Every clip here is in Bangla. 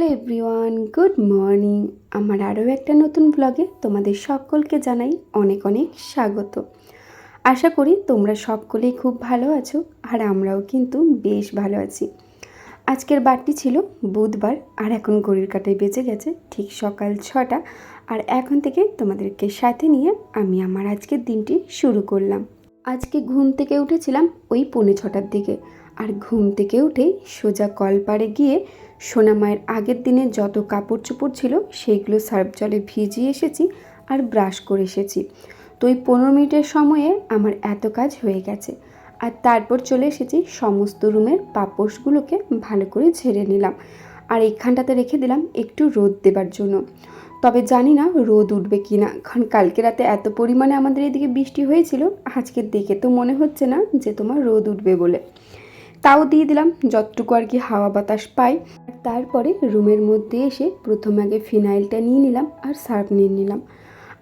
Hello everyone, good morning. আমার আরও একটা নতুন ব্লগে তোমাদের সকলকে জানাই অনেক অনেক স্বাগত। আশা করি তোমরা সকলেই খুব ভালো আছো আর আমরাও কিন্তু বেশ ভালো আছি। আজকের বারটি ছিল বুধবার আর এখন ঘড়ির কাটায় বেঁচে গেছে ঠিক সকাল ছটা আর এখন থেকে তোমাদেরকে সাথে নিয়ে আমি আমার আজকের দিনটি শুরু করলাম। আজকে ঘুম থেকে উঠেছিলাম ওই পৌনে ছটার দিকে। আর ঘুম থেকে উঠে সোজা কলপাড়ে গিয়ে সোনামায়ের আগের দিনে যত কাপড় চোপড় ছিল সেইগুলো সার্ফ জলে ভিজিয়ে এসেছি আর ব্রাশ করে এসেছি। তো ওই পনেরো মিনিটের সময়ে আমার এত কাজ হয়ে গেছে। আর তারপর চলে এসেছি সমস্ত রুমের পাপোশগুলোকে ভালো করে ঝেড়ে নিলাম। আর এখানটাতে রেখে দিলাম একটু রোদ দেবার জন্য। তবে জানি না রোদ উঠবে কি না কারণ কালকে রাতে এত পরিমাণে আমাদের এদিকে বৃষ্টি হয়েছিল, আজকে দেখে তো মনে হচ্ছে না যে তোমার রোদ উঠবে বলে। তাও দিয়ে দিলাম, যতটুকু আর কি হাওয়া বাতাস পাই। তারপরে রুমের মধ্যে এসে প্রথম আগে ফিনাইলটা নিয়ে নিলাম আর সার্ফ নিয়ে নিলাম।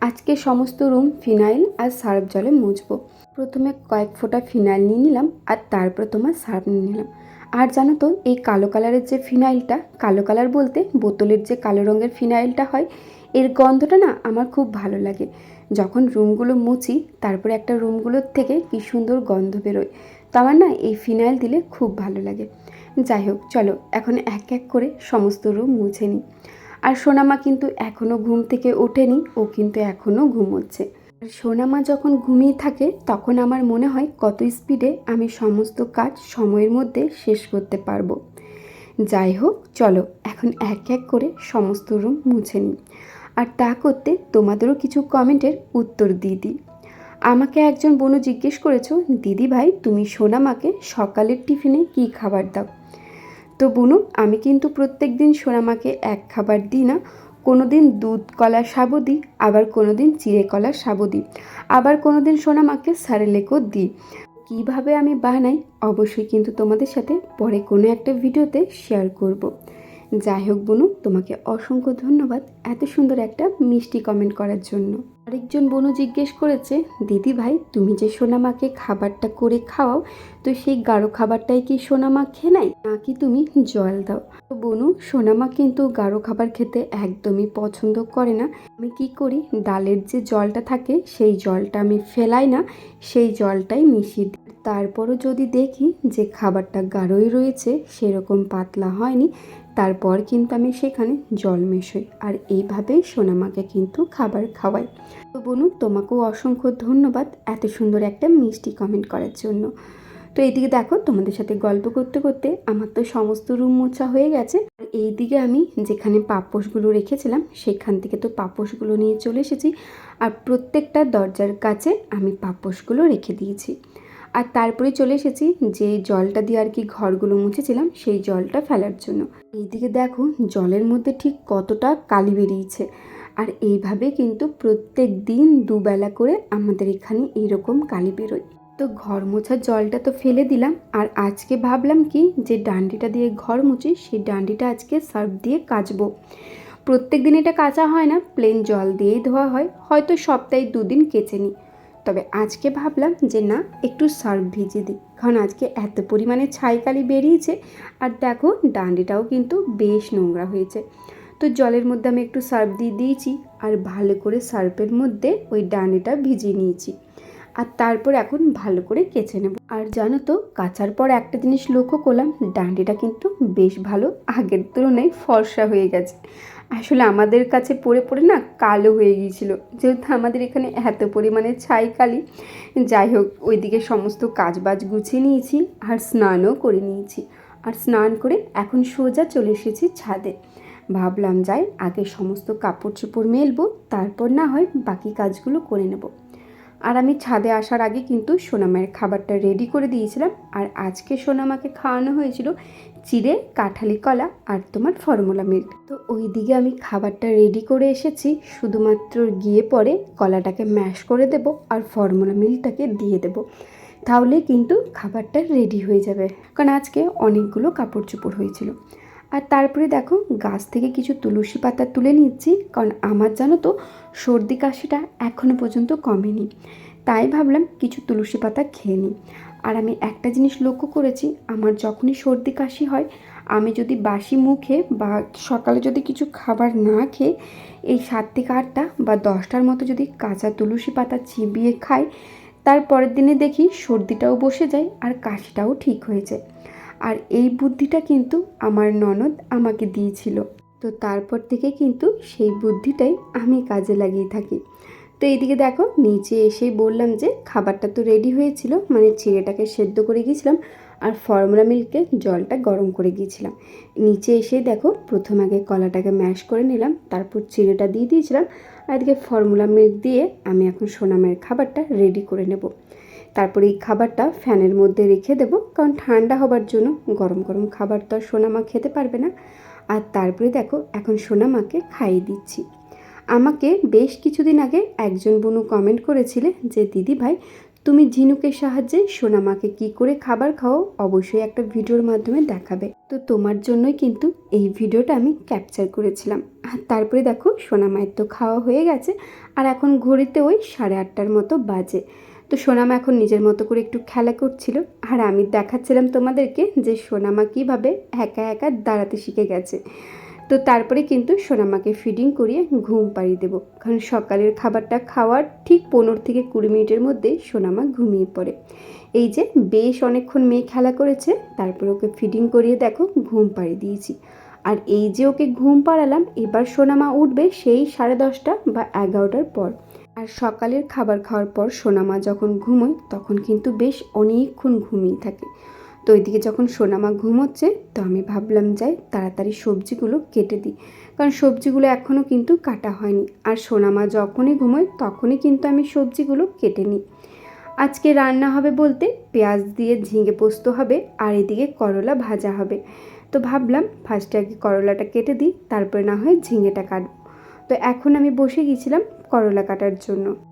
আজকে সমস্ত রুম ফিনাইল আর সার্ফ জলে মুছবো। প্রথমে কয়েক ফোঁটা ফিনাইল নিয়ে নিলাম আর তারপর তোমার সার্ফ নিয়ে নিলাম। আর জানো তো, এই কালো কালারের যে ফিনাইলটা, কালো কালার বলতে বোতলের যে কালো রঙের ফিনাইলটা হয়, এর গন্ধটা না আমার খুব ভালো লাগে। যখন রুমগুলো মুছি, তারপরে একটা রুমগুলোর থেকে কি সুন্দর গন্ধ বেরোয়। তো আমার না এই ফিনাইল দিলে খুব ভালো লাগে। যাই হোক, চলো, এখন এক এক করে সমস্ত রুম মুছে নিই। আর সোনামা কিন্তু এখনও ঘুম থেকে ওঠেনি, ও কিন্তু এখনও ঘুমোচ্ছে। আর সোনামা যখন ঘুমিয়ে থাকে, তখন আমার মনে হয় কত স্পিডে আমি সমস্ত কাজ সময়ের মধ্যে শেষ করতে পারব। যাই হোক, চলো, এখন এক এক করে সমস্ত রুম মুছে নিই। আর তা করতে তোমাদেরও কিছু কমেন্টের উত্তর দিয়ে দিই। আমাকে একজন বোনও জিজ্ঞেস করেছ, দিদি ভাই, তুমি সোনামাকে সকালের টিফিনে কি খাবার দাও? তো বুনু, আমি কিন্তু প্রত্যেক দিন সোনামাকে এক খাবার দিই না। কোনো দিন দুধ কলার সাবু দিই, আবার কোনো দিন চিড়ে কলার সাবু দিই। আবার কোনো দিন সোনামাকে সারেলেকও দিই। কীভাবে আমি বানাই, অবশ্যই কিন্তু তোমাদের সাথে পরে কোনো একটা ভিডিওতে শেয়ার করব। যাই হোক বনু, তোমাকে অসংখ্য ধন্যবাদ এত সুন্দর একটা মিষ্টি কমেন্ট করার জন্য। আরেকজন বনু জিজ্ঞেস করেছে, দিদি ভাই, তুমি যে সোনামাকে খাবারটা করে খাওয়াও, তো সেই গাঢ় খাবারটাই কি সোনামা খেয়ে নেয়? নাকি তুমি জল দাও? তো বনু, সোনামা কিন্তু গাঢ় খাবার খেতে একদমই পছন্দ করে না। আমি কি করি? ডালের যে জলটা থাকে, সেই জলটা আমি ফেলাই না, সেই জলটাই মিশিয়ে দিই। তারপরও যদি দেখি যে খাবারটা গাঢ়ই রয়েছে, সেরকম পাতলা হয়নি তারপর কিন্তু আমি সেখানে জল মেশাই আর এইভাবেই সোনামাকে কিন্তু খাবার খাওয়াই। তো বনু, তোমাকেও অসংখ্য ধন্যবাদ এত সুন্দর একটা মিষ্টি কমেন্ট করার জন্য। তো এইদিকে দেখো, তোমাদের সাথে গল্প করতে করতে আমার তো সমস্ত রুম মোছা হয়ে গেছে। আর এইদিকে আমি যেখানে পাপোশগুলো রেখেছিলাম, সেখান থেকে তো পাপোশগুলো নিয়ে চলে এসেছি। আর প্রত্যেকটা দরজার কাছে আমি পাপোশগুলো রেখে দিয়েছি। আর তারপরে চলে এসেছি যে জলটা দিয়ে আর কি ঘরগুলো মুছেছিলাম, সেই জলটা ফেলার জন্য। এইদিকে দেখো, জলের মধ্যে ঠিক কতটা কালি বেরিয়েছে। আর এইভাবে কিন্তু প্রত্যেক দিন দুবেলা করে আমাদের এখানে এইরকম কালি বেরোয়। তো ঘর মোছার জলটা তো ফেলে দিলাম, আর আজকে ভাবলাম কি যে ডান্ডিটা দিয়ে ঘর মুছি, সেই ডান্ডিটা আজকে সার্ফ দিয়ে কাচবো। প্রত্যেক দিন এটা কাচা হয় না, প্লেন জল দিয়েই ধোয়া হয়, হয়তো সপ্তাহে দুদিন কেচে নিই। তবে আজকে ভাবলাম যে না, একটু সার্ফ ভিজিয়ে দিই। কারণ আজকে এত পরিমাণে ছাইকালি বেরিয়েছে আর দেখো, ডান্ডিটাও কিন্তু বেশ নোংরা হয়েছে। তো জলের মধ্যে আমি একটু সার্ফ দিয়ে দিয়েছি আর ভালো করে সার্ফের মধ্যে ওই ডান্ডিটা ভিজিয়ে নিয়েছি। আর তারপর এখন ভালো করে কেচে নেব। আর জানো তো, কাচার পর একটা জিনিস লক্ষ্য করলাম, ডান্ডিটা কিন্তু বেশ ভালো আগের তুলনায় ফর্সা হয়ে গেছে। আসলে আমাদের কাছে পড়ে পড়ে না কালো হয়ে গিয়েছিল। যেহেতু আমাদের এখানে এত পরিমাণে ছাই কালি যাই হোক, ওইদিকে সমস্ত কাজবাজ গুছিয়ে নিয়েছি আর স্নানও করে নিয়েছি। আর স্নান করে এখন সোজা চলে এসেছি ছাদে। ভাবলাম যাই আগে সমস্ত কাপড় চোপড় মেলবো, তারপর না হয় বাকি কাজগুলো করে নেব। আর আমি ছাদে আসার আগে কিন্তু সোনামায়ের খাবারটা রেডি করে দিয়েছিলাম। আর আজকে সোনামাকে খাওয়ানো হয়েছিল চিড়ে, কাঁঠালি কলা আর তোমার ফর্মুলা মিল্ক। তো ওই দিকে আমি খাবারটা রেডি করে এসেছি, শুধুমাত্র গিয়ে পরে কলাটাকে ম্যাশ করে দেব আর ফর্মুলা মিল্কটাকে দিয়ে দেব। তাহলে কিন্তু খাবারটা রেডি হয়ে যাবে। কারণ আজকে অনেকগুলো কাপড় চোপড় হয়েছিল। আর তারপরে দেখো, গাছ থেকে কিছু তুলসী পাতা তুলে নিচ্ছি, কারণ আমার জানো তো, সর্দি কাশিটা এখনও পর্যন্ত কমেনি। তাই ভাবলাম কিছু তুলসী পাতা খেয়ে নিই। আর আমি একটা জিনিস লক্ষ্য করেছি, আমার যখনই সর্দি কাশি হয়, আমি যদি বাসি মুখে বা সকালে যদি কিছু খাবার না খেয়ে এই সাত থেকে আটটা বা দশটার মতো যদি কাঁচা তুলসী পাতা চিবিয়ে খাই, তার পরের দিনে দেখি সর্দিটাও বসে যায় আর কাশিটাও ঠিক হয়ে যায়। আর এই বুদ্ধিটা কিন্তু আমার ননদ আমাকে দিয়েছিল। তো তারপর থেকে কিন্তু সেই বুদ্ধিটাই আমি কাজে লাগিয়ে থাকি। তো এইদিকে দেখো, নিচে এসেই বললাম যে খাবারটা তো রেডি হয়েছিল মানে চিড়েটাকে সেদ্ধ করে গিয়েছিলাম আর ফর্মুলা মিল্কে জলটা গরম করে গিয়েছিলাম। নিচে এসে দেখো, প্রথম আগে কলাটাকে ম্যাশ করে নিলাম, তারপর চিড়েটা দিয়ে দিয়েছিলাম আর এদিকে ফর্মুলা মিল্ক দিয়ে আমি এখন সোনামের খাবারটা রেডি করে নেব। তারপরে এই খাবারটা ফ্যানের মধ্যে রেখে দেবো, কারণ ঠান্ডা হবার জন্য গরম গরম খাবার তো আর সোনামা খেতে পারবে না। আর তারপরে দেখো, এখন সোনামাকে খাইয়ে দিচ্ছি। আমাকে বেশ কিছুদিন আগে একজন বনু কমেন্ট করেছিলে যে, দিদি ভাই, তুমি ঝিনুকের সাহায্যে সোনামাকে কি করে খাবার খাও অবশ্যই একটা ভিডিওর মাধ্যমে দেখাবে। তো তোমার জন্যই কিন্তু এই ভিডিওটা আমি ক্যাপচার করেছিলাম। আর তারপরে দেখো, সোনামায়ের তো খাওয়া হয়ে গেছে, আর এখন ঘড়িতে ওই সাড়ে আটটার মতো বাজে। তো সোনামা এখন নিজের মতো করে একটু খেলা করছিল, আর আমি দেখাচ্ছিলাম তোমাদেরকে যে সোনামা কীভাবে একা একা দাঁড়াতে শিখে গেছে। তো তারপরে কিন্তু সোনামাকে ফিডিং করিয়ে ঘুম পাড়িয়ে দেবো। কারণ সকালের খাবারটা খাওয়ার ঠিক পনেরো থেকে কুড়ি মিনিটের মধ্যে সোনামা ঘুমিয়ে পড়ে। এই যে বেশ অনেকক্ষণ মেয়ে খেলা করেছে, তারপর ওকে ফিডিং করিয়ে দেখো ঘুম পাড়িয়ে দিয়েছি। আর এই যে ওকে ঘুম পাড়ালাম, এবার সোনামা উঠবে সেই সাড়ে দশটা বা এগারোটার পর। আর সকালের খাবার খাওয়ার পর সোনামা যখন ঘুমোয়, তখন কিন্তু বেশ অনেকক্ষণ ঘুমিয়ে থাকে। তো ওইদিকে যখন সোনামা ঘুমোচ্ছে, তো আমি ভাবলাম যাই তাড়াতাড়ি সবজিগুলো কেটে দিই। কারণ সবজিগুলো এখনও কিন্তু কাটা হয়নি। আর সোনামা যখনই ঘুমোয়, তখনই কিন্তু আমি সবজিগুলো কেটে নিই। আজকে রান্না হবে বলতে পেঁয়াজ দিয়ে ঝিঙে পোস্ত হবে, আর এদিকে করলা ভাজা হবে। তো ভাবলাম ফার্স্টে আগে করলাটা কেটে দিই, তারপরে না হয় ঝিঙেটা কাটবো। তো এখন আমি বসে গিয়েছিলাম করলা কাটার জন্য।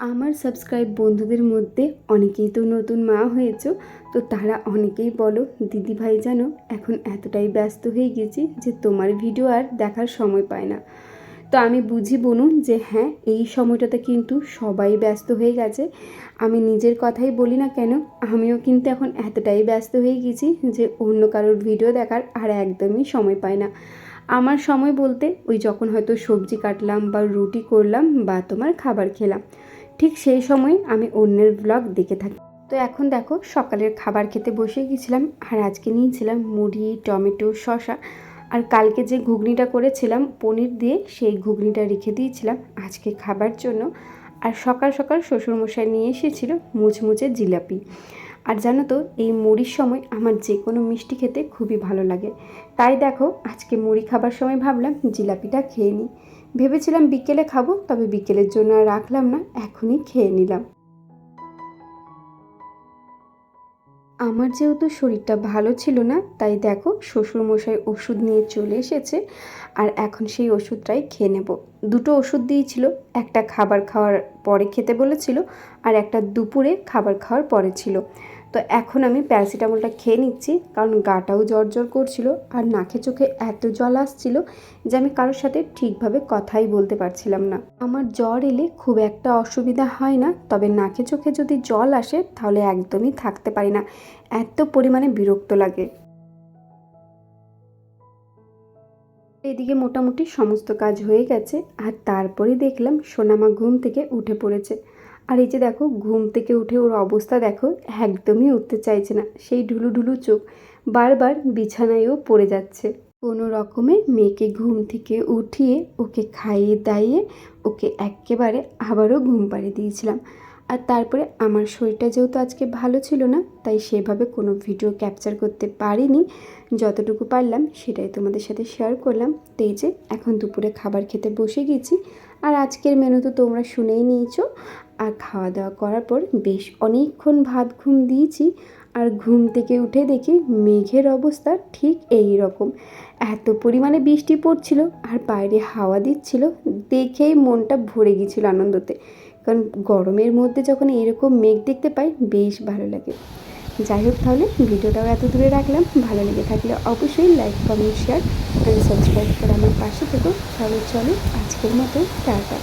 আমার সাবস্ক্রাইব বন্ধুদের মধ্যে অনেকেই তো নতুন মা হয়েছো, তো তারা অনেকেই বলো, দিদি ভাই যেন এখন এতটাই ব্যস্ত হয়ে গেছি যে তোমার ভিডিও আর দেখার সময় পায় না। তো আমি বুঝি বলুন যে হ্যাঁ এই সময়টাতে কিন্তু সবাই ব্যস্ত হয়ে গেছে। আমি নিজের কথাই বলি না কেন, আমিও কিন্তু এখন এতটাই ব্যস্ত হয়ে গেছি যে অন্য কারোর ভিডিও দেখার আর একদমই সময় পাই না। আমার সময় বলতে ওই যখন হয়তো সবজি কাটলাম বা রুটি করলাম বা তোমার খাবার খেলাম। ঠিক সেই সময় আমি অন্যের ব্লগ দেখে থাকি। তো এখন দেখো, সকালের খাবার খেতে বসে গেছিলাম, আর আজকে নিয়েছিলাম মুড়ি, টমেটো শশা আর কালকে যে ঘুগনিটা করেছিলাম, পনির দিয়ে সেই ঘুগনিটা রেখে দিয়েছিলাম আজকে খাবার জন্য। আর সকাল সকাল শ্বশুরমশাই নিয়ে এসেছিল মুচমুচে জিলাপি। আর জানো তো, এই মুড়ির সময় আমার যে কোনো মিষ্টি খেতে খুবই ভালো লাগে। তাই দেখো, আজকে মুড়ি খাবার সময় ভাবলাম জিলাপিটা খেয়ে নিই। ভেবেছিলাম বিকেলে খাব, তবে বিকেলের জন্য আর রাখলাম না, এখনই খেয়ে নিলাম। আমার যেহেতু শরীরটা ভালো ছিল না, তাই দেখো শ্বশুরমশাই ওষুধ নিয়ে চলে এসেছে, আর এখন সেই ওষুধটাই খেয়ে নেব। দুটো ওষুধ দিয়েছিল, একটা খাবার খাওয়ার পরে খেতে বলেছিল, আর একটা দুপুরে খাবার খাওয়ার পরে ছিল। তো এখন আমি প্যারাসিটামলটা খেয়ে নিচ্ছি, কারণ গাটাও জ্বর জ্বর করছিল আর নাকে চোখে এত জল আসছিল যে আমি কারোর সাথে ঠিকভাবে কথাই বলতে পারছিলাম না। আমার জ্বর এলে খুব একটা অসুবিধা হয় না, তবে নাকে চোখে যদি জল আসে তাহলে একদমই থাকতে পারি না, এত পরিমাণে বিরক্ত লাগে। এদিকে মোটামুটি সমস্ত কাজ হয়ে গেছে, আর তারপরে দেখলাম সোনামা ঘুম থেকে উঠে পড়েছে। আর এই যে দেখো, ঘুম থেকে উঠে ওর অবস্থা দেখো, একদমই উঠতে চাইছে না। সেই ঢুলু ঢুলু চোখ বারবার বিছানায়ও পড়ে যাচ্ছে। কোনো রকমে মেয়েকে ঘুম থেকে উঠিয়ে ওকে খাইয়ে দাইয়ে ওকে একেবারে আবারও ঘুম পাড়িয়ে দিয়েছিলাম। আর তারপরে আমার শরীরটা যেহেতু আজকে ভালো ছিল না, তাই সেভাবে কোনো ভিডিও ক্যাপচার করতে পারিনি। যতটুকু পারলাম সেটাই তোমাদের সাথে শেয়ার করলাম। তো এই যে, এখন দুপুরে খাবার খেতে বসে গেছি। আর আজকের মেনু তো তোমরা শুনেই নিয়েছো। আর খাওয়া দাওয়া করার পর বেশ অনেকক্ষণ ভাত ঘুম দিয়েছি। আর ঘুম থেকে উঠে দেখি মেঘের অবস্থা ঠিক এই রকম। এত পরিমাণে বৃষ্টি পড়ছিল আর বাইরে হাওয়া দিচ্ছিল দেখেই মনটা ভরে গিয়েছিল আনন্দতে। কারণ গরমের মধ্যে যখন এরকম মেঘ দেখতে পাই, বেশ ভালো লাগে। যাই হোক তাহলে ভিডিওটাও এত দূরে রাখলাম। ভালো লেগে থাকলে অবশ্যই like comment share and subscribe করে আমার পাশে থেকো। তাহলে চলো আজকের মতো, টাটা।